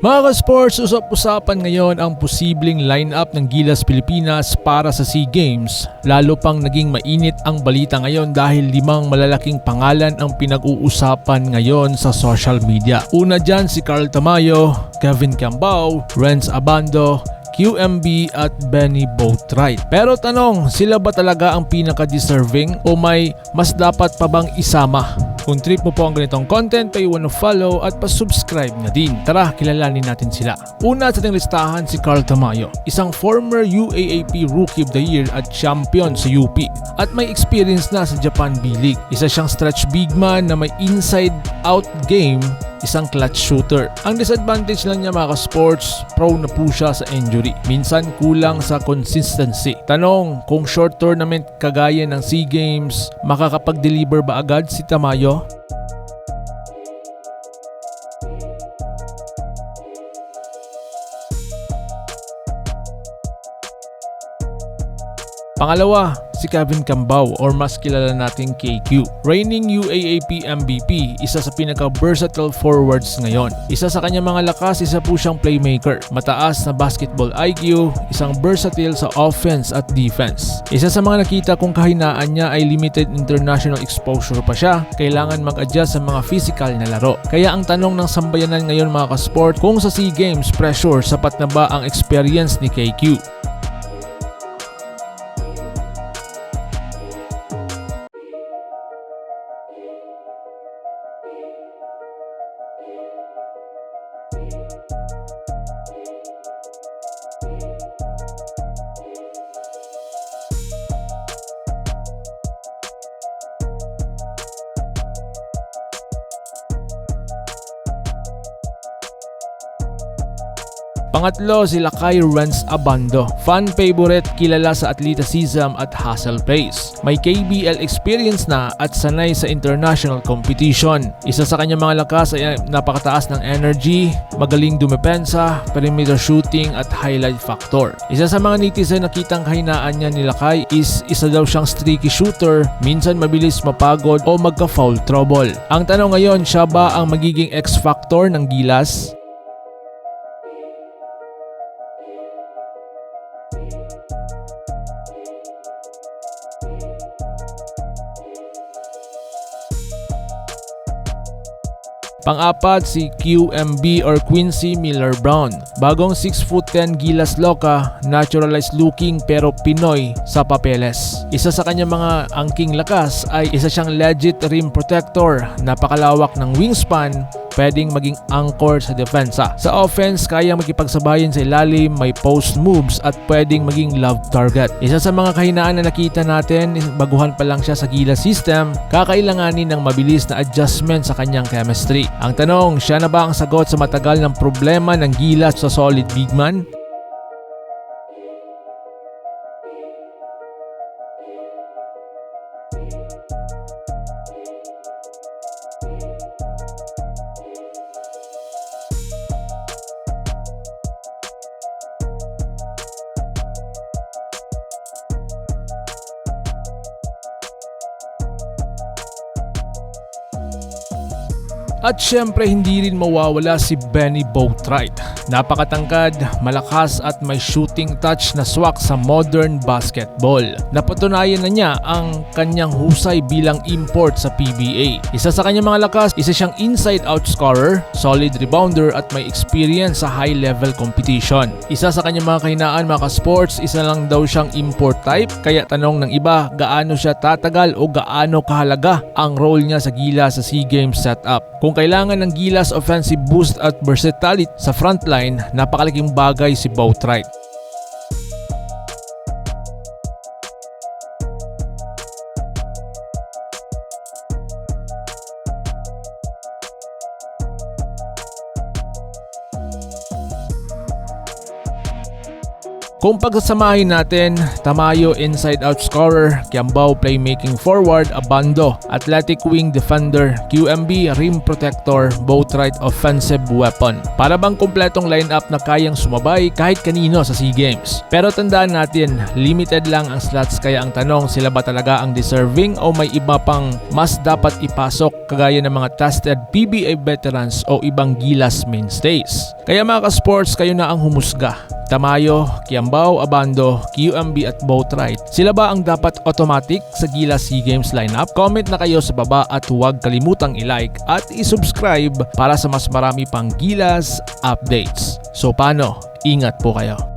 Mga ka-sports, usap-usapan ngayon ang posibleng lineup ng Gilas Pilipinas para sa SEA Games. Lalo pang naging mainit ang balita ngayon dahil limang malalaking pangalan ang pinag-uusapan ngayon sa social media. Una dyan si Carl Tamayo, Kevin Cambao, Renz Abando, QMB at Benny Boatwright. Pero tanong, sila ba talaga ang pinaka-deserving o may mas dapat pa bang isama? Kung trip mo po ang ganitong content, paiwan ng follow at pa-subscribe na din. Tara, kilalanin natin sila. Una sa ating listahan si Carl Tamayo, isang former UAAP Rookie of the Year at champion sa UP. At may experience na sa Japan B-League. Isa siyang stretch big man na may inside-out game isang clutch shooter. Ang disadvantage lang niya mga sports, prone na po siya sa injury. Minsan kulang sa consistency. Tanong, kung short tournament kagaya ng SEA Games, makakapag-deliver ba agad si Tamayo? Pangalawa, si Kevin Cambao or mas kilala nating KQ. Reigning UAAP MVP, isa sa pinaka-versatile forwards ngayon. Isa sa kanyang mga lakas, isa po siyang playmaker. Mataas na basketball IQ, isang versatile sa offense at defense. Isa sa mga nakita kong kahinaan niya ay limited international exposure pa siya. Kailangan mag-adjust sa mga physical na laro. Kaya ang tanong ng sambayanan ngayon mga ka-sport, kung sa SEA Games pressure, sapat na ba ang experience ni KQ? Pangatlo, si Lakay Renz Abando. Fan favorite, kilala sa athleticism at hustle pace. May KBL experience na at sanay sa international competition. Isa sa kanyang mga lakas ay napakataas ng energy, magaling dumepensa, perimeter shooting at highlight factor. Isa sa mga netizen na kitang kahinaan niya ni Lakay is isa daw siyang streaky shooter, minsan mabilis mapagod o magka-foul trouble. Ang tanong ngayon, siya ba ang magiging X-factor ng Gilas? Pang-apat si QMB or Quincy Miller Brown. Bagong 6 foot 10 gilas loka, naturalized looking pero Pinoy sa papeles. Isa sa kanyang mga angking lakas ay isa siyang legit rim protector, napakalawak ng wingspan, pwedeng maging anchor sa depensa. Sa offense, kayang makipagsabayin sa ilalim, may post moves at pwedeng maging love target. Isa sa mga kahinaan na nakita natin, baguhan pa lang siya sa gila system, kakailanganin ng mabilis na adjustment sa kanyang chemistry. Ang tanong, siya na ba ang sagot sa matagal ng problema ng gila sa solid big man? At syempre hindi rin mawawala si Benny Boatwright. Napakatangkad, malakas at may shooting touch na swak sa modern basketball. Napatunayan na niya ang kanyang husay bilang import sa PBA. Isa sa kanyang mga lakas, isa siyang inside-out scorer, solid rebounder at may experience sa high-level competition. Isa sa kanyang mga kahinaan mga sports isa lang daw siyang import type. Kaya tanong ng iba, gaano siya tatagal o gaano kahalaga ang role niya sa gila sa SEA Games setup. Kung kailangan ng Gilas offensive boost at versatility sa frontline, napakalaking bagay si Boatwright. Kung pagsasamahin natin, Tamayo inside out scorer, Kiambao playmaking forward, Abando, athletic wing defender, QMB rim protector, both right offensive weapon. Para bang kumpletong lineup na kayang sumabay kahit kanino sa SEA Games. Pero tandaan natin, limited lang ang slots kaya ang tanong sila ba talaga ang deserving o may iba pang mas dapat ipasok kagaya ng mga tested PBA veterans o ibang Gilas mainstays. Kaya mga ka-sports, kayo na ang humusga. Tamayo, Kiambao, Abando, QMB at Boatwright. Sila ba ang dapat automatic sa Gilas SEA Games lineup? Comment na kayo sa baba at huwag kalimutang i-like at i-subscribe para sa mas marami pang Gilas updates. So paano? Ingat po kayo.